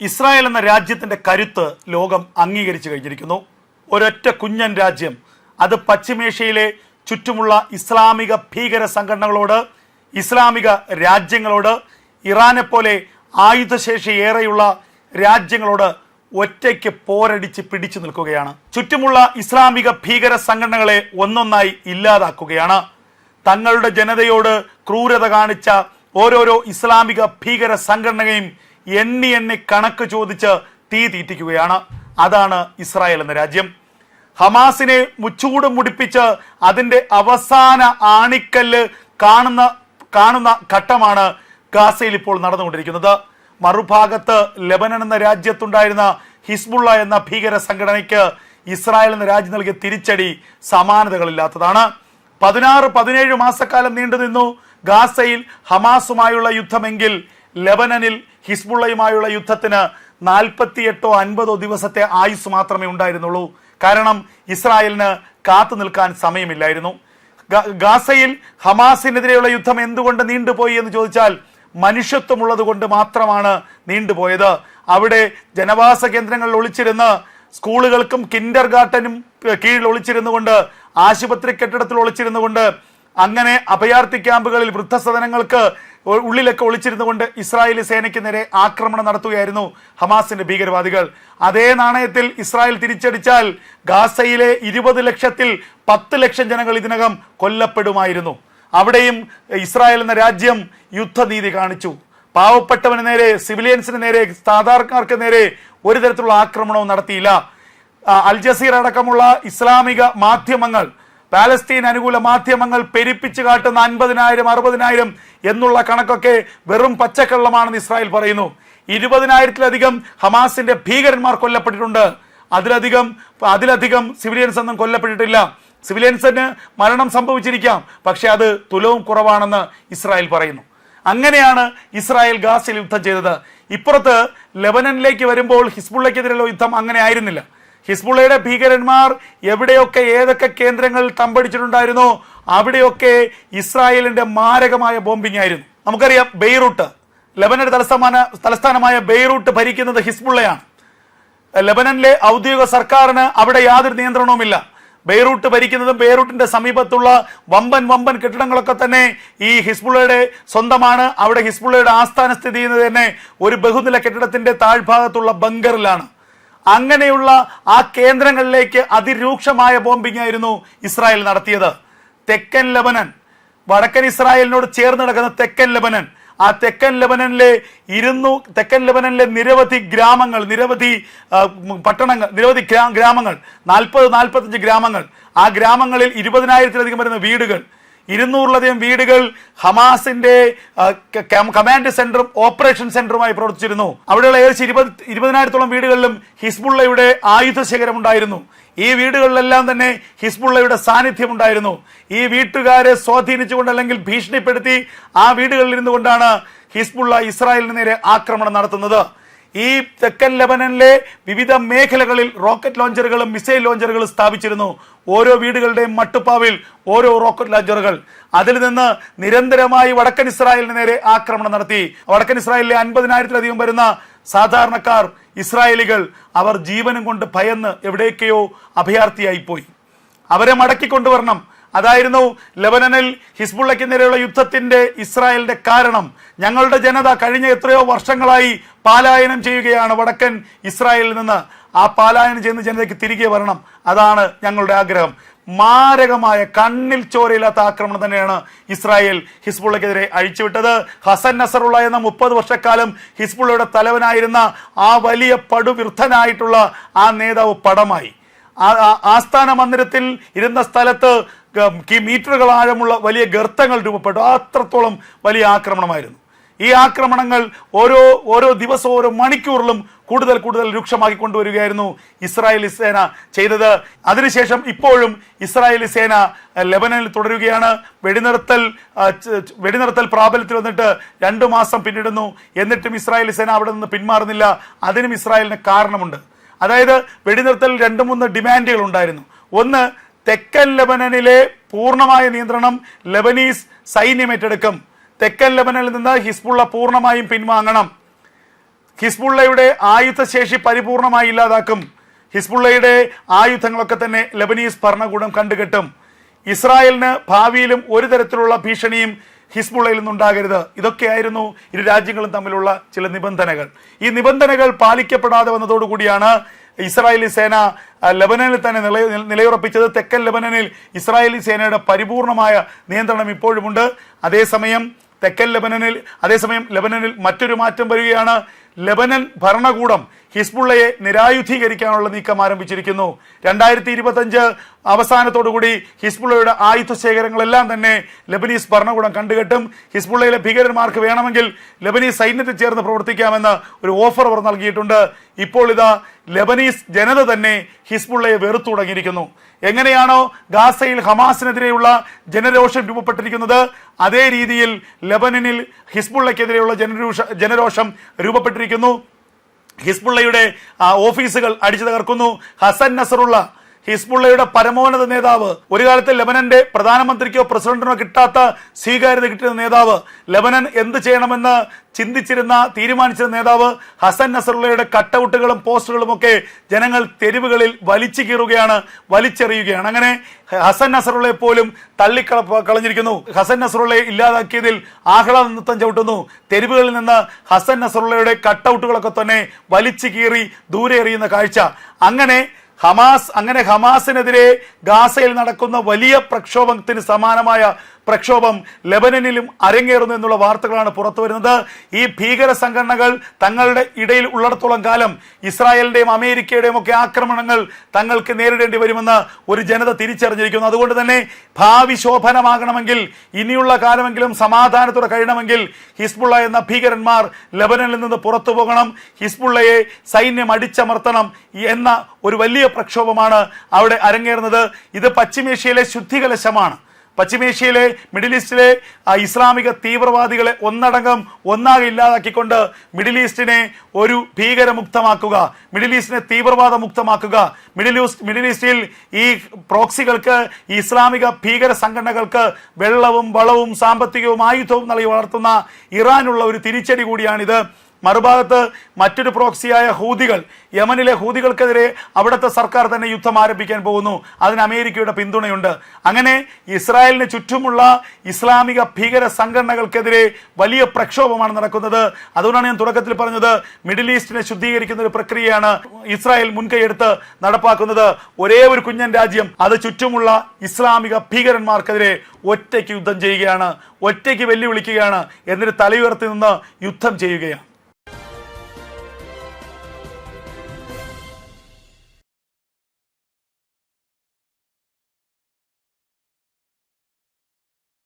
Israel എന്ന രാജ്യത്തിന്റെ കരുത്ത് ലോകം അംഗീകരിച്ചു കഴിഞ്ഞിരിക്കുന്നു. ഒരൊറ്റ കുഞ്ഞൻ രാജ്യം. അത് പശ്ചിമേഷ്യയിലെ ചുറ്റുമുള്ള ഇസ്ലാമിക ഭീകര സംഘടനകളോട് ഇസ്ലാമിക രാജ്യങ്ങളോട് ഇറാനെ പോലെ ആയുധശേഷി ഏറെയുള്ള രാജ്യങ്ങളോട് ഒറ്റയ്ക്ക് പോരടിച്ച് പിടിച്ചു നിൽക്കുകയാണ്. ചുറ്റുമുള്ള ഇസ്ലാമിക ഭീകര സംഘടനകളെ ഒന്നൊന്നായി ഇല്ലാതാക്കുകയാണ്. തങ്ങളുടെ ജനതയോട് ക്രൂരത കാണിച്ച ഓരോരോ ഇസ്ലാമിക ഭീകര സംഘടനയും എണ്ണി എണ്ണി കണക്ക് ചോദിച്ച് തീ തീറ്റിക്കുകയാണ്. അതാണ് ഇസ്രായേൽ എന്ന രാജ്യം. ഹമാസിനെ മുച്ചൂട് മുടിപ്പിച്ച് അതിന്റെ അവസാന ആണിക്കല്ല് കാണുന്ന കാണുന്ന ഘട്ടമാണ് ഗാസയിൽ ഇപ്പോൾ നടന്നുകൊണ്ടിരിക്കുന്നത്. മറുഭാഗത്ത് ലബനൻ എന്ന രാജ്യത്തുണ്ടായിരുന്ന ഹിസ്ബുള്ള എന്ന ഭീകര സംഘടനയ്ക്ക് ഇസ്രായേൽ എന്ന രാജ്യം നൽകിയ തിരിച്ചടി സമാനതകളില്ലാത്തതാണ്. പതിനാറ് പതിനേഴ് മാസക്കാലം നീണ്ടുനിന്നു ഗാസയിൽ ഹമാസുമായുള്ള യുദ്ധമെങ്കിൽ ലെബനനിൽ ഹിസ്ബുള്ളയുമായുള്ള യുദ്ധത്തിന് നാൽപ്പത്തിയെട്ടോ അൻപതോ ദിവസത്തെ ആയുസ് മാത്രമേ ഉണ്ടായിരുന്നുള്ളൂ. കാരണം ഇസ്രായേലിന് കാത്തു നിൽക്കാൻ സമയമില്ലായിരുന്നു. ഗാസയിൽ ഹമാസിനെതിരെയുള്ള യുദ്ധം എന്തുകൊണ്ട് നീണ്ടുപോയി എന്ന് ചോദിച്ചാൽ മനുഷ്യത്വമുള്ളത് കൊണ്ട് മാത്രമാണ് നീണ്ടുപോയത്. അവിടെ ജനവാസ കേന്ദ്രങ്ങളിൽ ഒളിച്ചിരുന്ന് സ്കൂളുകൾക്കും കിൻഡർ ഗാർട്ടനും കീഴിൽ ഒളിച്ചിരുന്നുകൊണ്ട് ആശുപത്രി കെട്ടിടത്തിൽ ഒളിച്ചിരുന്നുകൊണ്ട് അങ്ങനെ അഭയാർത്ഥി ക്യാമ്പുകളിൽ വൃദ്ധസദനങ്ങൾക്ക് ഉ- ഒളിച്ചിരുന്നു കൊണ്ട് ഇസ്രായേലി സേനയ്ക്ക് നേരെ ആക്രമണം നടത്തുകയായിരുന്നു ഹമാസിന്റെ ഭീകരവാദികൾ. അതേ നാണയത്തിൽ ഇസ്രായേൽ തിരിച്ചടിച്ചാൽ ഗാസയിലെ ഇരുപത് ലക്ഷത്തിൽ പത്ത് ലക്ഷം ജനങ്ങൾ ഇതിനകം കൊല്ലപ്പെടുമായിരുന്നു. അവിടെയും ഇസ്രായേൽ എന്ന രാജ്യം യുദ്ധനീതി കാണിച്ചു. പാവപ്പെട്ടവന് നേരെ സിവിലിയൻസിന് നേരെ സാധാരണക്കാർക്ക് നേരെ ഒരു തരത്തിലുള്ള ആക്രമണവും നടത്തിയില്ല. അൽ ജസീർ അടക്കമുള്ള ഇസ്ലാമിക മാധ്യമങ്ങൾ പാലസ്തീൻ അനുകൂല മാധ്യമങ്ങൾ പെരിപ്പിച്ച് കാട്ടുന്ന അൻപതിനായിരം അറുപതിനായിരം എന്നുള്ള കണക്കൊക്കെ വെറും പച്ചക്കള്ളമാണെന്ന് ഇസ്രായേൽ പറയുന്നു. ഇരുപതിനായിരത്തിലധികം ഹമാസിന്റെ ഭീകരന്മാർ കൊല്ലപ്പെട്ടിട്ടുണ്ട്. അതിലധികം അതിലധികം സിവിലിയൻസ് ഒന്നും കൊല്ലപ്പെട്ടിട്ടില്ല. സിവിലിയൻസിന് മരണം സംഭവിച്ചിരിക്കാം. പക്ഷേ അത് തുലവും കുറവാണെന്ന് ഇസ്രായേൽ പറയുന്നു. അങ്ങനെയാണ് ഇസ്രായേൽ ഗാസിൽ യുദ്ധം ചെയ്തത്. ഇപ്പുറത്ത് ലെബനനിലേക്ക് വരുമ്പോൾ ഹിസ്ബുള്ളയ്ക്കെതിരെയുള്ള യുദ്ധം അങ്ങനെ ആയിരുന്നില്ല. ഹിസ്ബുള്ളയുടെ ഭീകരന്മാർ എവിടെയൊക്കെ ഏതൊക്കെ കേന്ദ്രങ്ങളിൽ തമ്പടിച്ചിട്ടുണ്ടായിരുന്നോ അവിടെയൊക്കെ ഇസ്രായേലിന്റെ മാരകമായ ബോംബിംഗ് ആയിരുന്നു. നമുക്കറിയാം ബെയ്റൂട്ട് ലെബനന്റെ തലസ്ഥാന തലസ്ഥാനമായ ബെയ്റൂട്ട് ഭരിക്കുന്നത് ഹിസ്ബുള്ളയാണ്. ലെബനനിലെ ഔദ്യോഗിക സർക്കാരിന് അവിടെ യാതൊരു നിയന്ത്രണവുമില്ല. ബെയ്റൂട്ട് ഭരിക്കുന്നതും ബെയ്റൂട്ടിന്റെ സമീപത്തുള്ള വമ്പൻ വമ്പൻ കെട്ടിടങ്ങളൊക്കെ തന്നെ ഈ ഹിസ്ബുള്ളയുടെ സ്വന്തമാണ്. അവിടെ ഹിസ്ബുള്ളയുടെ ആസ്ഥാന സ്ഥിതി ചെയ്യുന്നത് തന്നെ ഒരു ബഹുനില കെട്ടിടത്തിന്റെ താഴ്ഭാഗത്തുള്ള ബങ്കറിലാണ് അങ്ങനെയുള്ള ആ കേന്ദ്രങ്ങളിലേക്ക് അതിരൂക്ഷമായ ബോംബിംഗ് ആയിരുന്നു ഇസ്രായേൽ നടത്തിയത്. തെക്കൻ ലബനൻ വടക്കൻ ഇസ്രായേലിനോട് ചേർന്ന് കിടക്കുന്ന തെക്കൻ ലബനൻ ആ തെക്കൻ ലബനനിലെ ഇരുന്നു തെക്കൻ ലബനനിലെ നിരവധി ഗ്രാമങ്ങൾ നിരവധി പട്ടണങ്ങൾ നിരവധി ഗ്രാമങ്ങൾ നാൽപ്പത് നാൽപ്പത്തഞ്ച് ഗ്രാമങ്ങൾ ആ ഗ്രാമങ്ങളിൽ ഇരുപതിനായിരത്തിലധികം വരുന്ന വീടുകൾ ഇരുന്നൂറിലധികം വീടുകൾ ഹമാസിന്റെ കമാൻഡ് സെന്ററും ഓപ്പറേഷൻ സെന്ററുമായി പ്രവർത്തിച്ചിരുന്നു. അവിടെയുള്ള ഏകദേശം ഇരുപത് ഇരുപതിനായിരത്തോളം വീടുകളിലും ഹിസ്ബുള്ളയുടെ ആയുധ ശേഖരം ഉണ്ടായിരുന്നു. ഈ വീടുകളിലെല്ലാം തന്നെ ഹിസ്ബുള്ളയുടെ സാന്നിധ്യം ഉണ്ടായിരുന്നു. ഈ വീട്ടുകാരെ സ്വാധീനിച്ചുകൊണ്ട് അല്ലെങ്കിൽ ഭീഷണിപ്പെടുത്തി ആ വീടുകളിൽ ഇരുന്നുകൊണ്ടാണ് ഹിസ്ബുള്ള ഇസ്രായേലിന് നേരെ ആക്രമണം നടത്തുന്നത്. ഈ തെക്കൻ ലെബനനിലെ വിവിധ മേഖലകളിൽ റോക്കറ്റ് ലോഞ്ചറുകളും മിസൈൽ ലോഞ്ചറുകളും സ്ഥാപിച്ചിരുന്നു. ഓരോ വീടുകളുടെയും മട്ടുപ്പാവിൽ ഓരോ റോക്കറ്റ് ലോഞ്ചറുകൾ. അതിൽ നിന്ന് നിരന്തരമായി വടക്കൻ ഇസ്രായേലിന് നേരെ ആക്രമണം നടത്തി. വടക്കൻ ഇസ്രായേലിലെ അൻപതിനായിരത്തിലധികം വരുന്ന സാധാരണക്കാർ ഇസ്രായേലികൾ അവർ ജീവനും കൊണ്ട് ഭയന്ന് എവിടേക്കെയോ അഭയാർത്ഥിയായി പോയി അവരെ മടക്കി കൊണ്ടുവരണം അതായിരുന്നു ലെബനനിൽ ഹിസ്ബുള്ളയ്ക്ക് നേരെയുള്ള യുദ്ധത്തിന്റെ ഇസ്രായേലിന്റെ കാരണം. ഞങ്ങളുടെ ജനത കഴിഞ്ഞ എത്രയോ വർഷങ്ങളായി പാലായനം ചെയ്യുകയാണ് വടക്കൻ ഇസ്രായേലിൽ നിന്ന്. ആ പാലായനം ചെയ്യുന്ന ജനതയ്ക്ക് തിരികെ വരണം. അതാണ് ഞങ്ങളുടെ ആഗ്രഹം. മാരകമായ കണ്ണിൽ ചോരയില്ലാത്ത ആക്രമണം തന്നെയാണ് ഇസ്രായേൽ ഹിസ്ബുള്ളക്കെതിരെ അഴിച്ചുവിട്ടത്. ഹസൻ നസറുള്ള എന്ന മുപ്പത് വർഷക്കാലം ഹിസ്ബുള്ളയുടെ തലവനായിരുന്ന ആ വലിയ പടുവിർദ്ധനായിട്ടുള്ള ആ നേതാവ് പടമായി. ആസ്ഥാന മന്ദിരത്തിൽ ഇരുന്ന സ്ഥലത്ത് മീറ്ററുകൾ ആഴമുള്ള വലിയ ഗർത്തങ്ങൾ രൂപപ്പെട്ടു. അത്രത്തോളം വലിയ ആക്രമണമായിരുന്നു. ഈ ആക്രമണങ്ങൾ ഓരോ ഓരോ ദിവസവും ഓരോ മണിക്കൂറിലും കൂടുതൽ കൂടുതൽ രൂക്ഷമാക്കി കൊണ്ടുവരികയായിരുന്നു ഇസ്രായേലി സേന ചെയ്തത്. അതിനുശേഷം ഇപ്പോഴും ഇസ്രായേലി സേന ലെബനനിൽ തുടരുകയാണ്. വെടിനിർത്തൽ വെടിനിർത്തൽ പ്രാബല്യത്തിൽ വന്നിട്ട് രണ്ടു മാസം പിന്നിടുന്നു. എന്നിട്ടും ഇസ്രായേലി സേന അവിടെ നിന്ന് പിന്മാറുന്നില്ല. അതിനും ഇസ്രായേലിന് കാരണമുണ്ട്. അതായത് വെടിനിർത്തൽ രണ്ട് മൂന്ന് ഡിമാൻഡുകൾ ഉണ്ടായിരുന്നു. ഒന്ന് തെക്കൻ ലെബനനിലെ പൂർണമായ നിയന്ത്രണം ലെബനീസ് സൈന്യം ഏറ്റെടുക്കും തെക്കൻ ലെബനനിൽ നിന്ന് ഹിസ്ബുള്ള പൂർണമായും പിൻവാങ്ങണം. ഹിസ്ബുള്ളയുടെ ആയുധശേഷി പരിപൂർണമായി ഇല്ലാതാക്കും. ഹിസ്ബുള്ളയുടെ ആയുധങ്ങളൊക്കെ തന്നെ ലബനീസ് ഭരണകൂടം കണ്ടുകെട്ടും. ഇസ്രായേലിന് ഭാവിയിലും ഒരു തരത്തിലുള്ള ഭീഷണിയും ഹിസ്ബുള്ളയിൽ നിന്നുണ്ടാകരുത്. ഇതൊക്കെയായിരുന്നു ഇരു രാജ്യങ്ങളും തമ്മിലുള്ള ചില നിബന്ധനകൾ. ഈ നിബന്ധനകൾ പാലിക്കപ്പെടാതെ വന്നതോടുകൂടിയാണ് ഇസ്രായേലി സേന ലബനനിൽ തന്നെ നില നിലയുറപ്പിച്ചത്. തെക്കൻ ലബനനിൽ ഇസ്രായേലി സേനയുടെ പരിപൂർണമായ നിയന്ത്രണം ഇപ്പോഴുമുണ്ട്. അതേസമയം തെക്കൻ ലബനനിൽ അതേസമയം ലബനനിൽ മറ്റൊരു മാറ്റം വരികയാണ്. ലബനൻ ഭരണകൂടം ഹിസ്ബുള്ളയെ നിരായുധീകരിക്കാനുള്ള നീക്കം ആരംഭിച്ചിരിക്കുന്നു. രണ്ടായിരത്തി ഇരുപത്തഞ്ച് അവസാനത്തോടുകൂടി ഹിസ്ബുള്ളയുടെ ആയുധ ശേഖരങ്ങളെല്ലാം തന്നെ ലബനീസ് ഭരണകൂടം കണ്ടുകെട്ടും. ഹിസ്ബുള്ളയിലെ ഭീകരന്മാർക്ക് വേണമെങ്കിൽ ലബനീസ് സൈന്യത്തിൽ ചേർന്ന് പ്രവർത്തിക്കാമെന്ന് ഒരു ഓഫർ അവർ നൽകിയിട്ടുണ്ട്. ഇപ്പോൾ ഇതാ ലബനീസ് ജനത തന്നെ ഹിസ്ബുള്ളയെ വെറുത്തു തുടങ്ങിയിരിക്കുന്നു. എങ്ങനെയാണോ ഗാസയിൽ ഹമാസിനെതിരെയുള്ള ജനരോഷം രൂപപ്പെട്ടിരിക്കുന്നത് അതേ രീതിയിൽ ലബനനിൽ ഹിസ്ബുള്ളയ്ക്കെതിരെയുള്ള ജനരോഷ ജനരോഷം രൂപപ്പെട്ടിരിക്കുന്നു. ഹിസ്ബുള്ളയുടെ ഓഫീസുകൾ അടിച്ചു തകർക്കുന്നു. ഹസൻ നസറുള്ള ഹിസ്ബുള്ളയുടെ പരമോന്നത നേതാവ്. ഒരു കാലത്ത് ലബനന്റെ പ്രധാനമന്ത്രിക്കോ പ്രസിഡന്റിനോ കിട്ടാത്ത സ്വീകാര്യത കിട്ടിയ നേതാവ്. ലബനൻ എന്ത് ചെയ്യണമെന്ന് ചിന്തിച്ചിരുന്ന തീരുമാനിച്ച നേതാവ് ഹസൻ നസറുള്ളയുടെ കട്ടൗട്ടുകളും പോസ്റ്ററുകളും ഒക്കെ ജനങ്ങൾ തെരുവുകളിൽ വലിച്ചു കീറുകയാണ് വലിച്ചെറിയുകയാണ്. അങ്ങനെ ഹസൻ നസറുള്ളയെ പോലും തള്ളിക്കള കളഞ്ഞിരിക്കുന്നു. ഹസൻ നസറുള്ളയെ ഇല്ലാതാക്കിയതിൽ ആഹ്ലാദ നൃത്തം ചവിട്ടുന്നു. തെരുവുകളിൽ നിന്ന് ഹസൻ നസറുള്ളയുടെ കട്ടൗട്ടുകളൊക്കെ തന്നെ വലിച്ചു കീറി ദൂരെ എറിയുന്ന കാഴ്ച. അങ്ങനെ ഹമാസ് അങ്ങനെ ഹമാസിനെതിരെ ഗാസയിൽ നടക്കുന്ന വലിയ പ്രക്ഷോഭത്തിന് സമാനമായ പ്രക്ഷോഭം ലെബനനിലും അരങ്ങേറുന്നു എന്നുള്ള വാർത്തകളാണ് പുറത്തു വരുന്നത്. ഈ ഭീകര സംഘടനകൾ തങ്ങളുടെ ഇടയിൽ ഉള്ളിടത്തോളം കാലം ഇസ്രായേലിന്റെയും അമേരിക്കയുടെയും ഒക്കെ ആക്രമണങ്ങൾ തങ്ങൾക്ക് നേരിടേണ്ടി വരുമെന്ന് ഒരു ജനത തിരിച്ചറിഞ്ഞിരിക്കുന്നു. അതുകൊണ്ട് തന്നെ ഭാവി ശോഭനമാകണമെങ്കിൽ ഇനിയുള്ള കാലമെങ്കിലും സമാധാനത്തോടെ കഴിയണമെങ്കിൽ ഹിസ്ബുള്ള എന്ന ഭീകരന്മാർ ലെബനനിൽ നിന്ന് പുറത്തു പോകണം. ഹിസ്ബുള്ളയെ സൈന്യം അടിച്ചമർത്തണം എന്ന ഒരു വലിയ പ്രക്ഷോഭമാണ് അവിടെ അരങ്ങേറുന്നത്. ഇത് പശ്ചിമേഷ്യയിലെ ശുദ്ധികലശമാണ്. പശ്ചിമേഷ്യയിലെ മിഡിൽ ഈസ്റ്റിലെ ഇസ്ലാമിക തീവ്രവാദികളെ ഒന്നടങ്കം ഒന്നാകെ ഇല്ലാതാക്കിക്കൊണ്ട് മിഡിൽ ഈസ്റ്റിനെ ഒരു ഭീകരമുക്തമാക്കുക മിഡിൽ ഈസ്റ്റിനെ തീവ്രവാദ മുക്തമാക്കുക മിഡിൽ ഈസ്റ്റ് മിഡിൽ ഈസ്റ്റിൽ ഈ പ്രോക്സികൾക്ക് ഇസ്ലാമിക ഭീകര സംഘടനകൾക്ക് വെള്ളവും വളവും സാമ്പത്തികവും ആയുധവും നൽകി വളർത്തുന്ന ഇറാനുള്ള ഒരു തിരിച്ചടി കൂടിയാണിത്. മറുഭാഗത്ത് മറ്റൊരു പ്രോക്സിയായ ഹൂതികൾ യമനിലെ ഹൂതികൾക്കെതിരെ അവിടുത്തെ സർക്കാർ തന്നെ യുദ്ധം ആരംഭിക്കാൻ പോകുന്നു. അതിന് അമേരിക്കയുടെ പിന്തുണയുണ്ട്. അങ്ങനെ ഇസ്രായേലിന് ചുറ്റുമുള്ള ഇസ്ലാമിക ഭീകര സംഘടനകൾക്കെതിരെ വലിയ പ്രക്ഷോഭമാണ് നടക്കുന്നത്. അതുകൊണ്ടാണ് ഞാൻ തുടക്കത്തിൽ പറഞ്ഞത് മിഡിൽ ഈസ്റ്റിനെ ശുദ്ധീകരിക്കുന്ന ഒരു പ്രക്രിയയാണ് ഇസ്രായേൽ മുൻകൈയെടുത്ത് നടപ്പാക്കുന്നത്. ഒരേ ഒരു കുഞ്ഞൻ രാജ്യം അത് ചുറ്റുമുള്ള ഇസ്ലാമിക ഭീകരന്മാർക്കെതിരെ ഒറ്റയ്ക്ക് യുദ്ധം ചെയ്യുകയാണ് ഒറ്റയ്ക്ക് വെല്ലുവിളിക്കുകയാണ് എന്നിട്ട് തലയുയർത്തി നിന്ന് യുദ്ധം ചെയ്യുകയാണ്.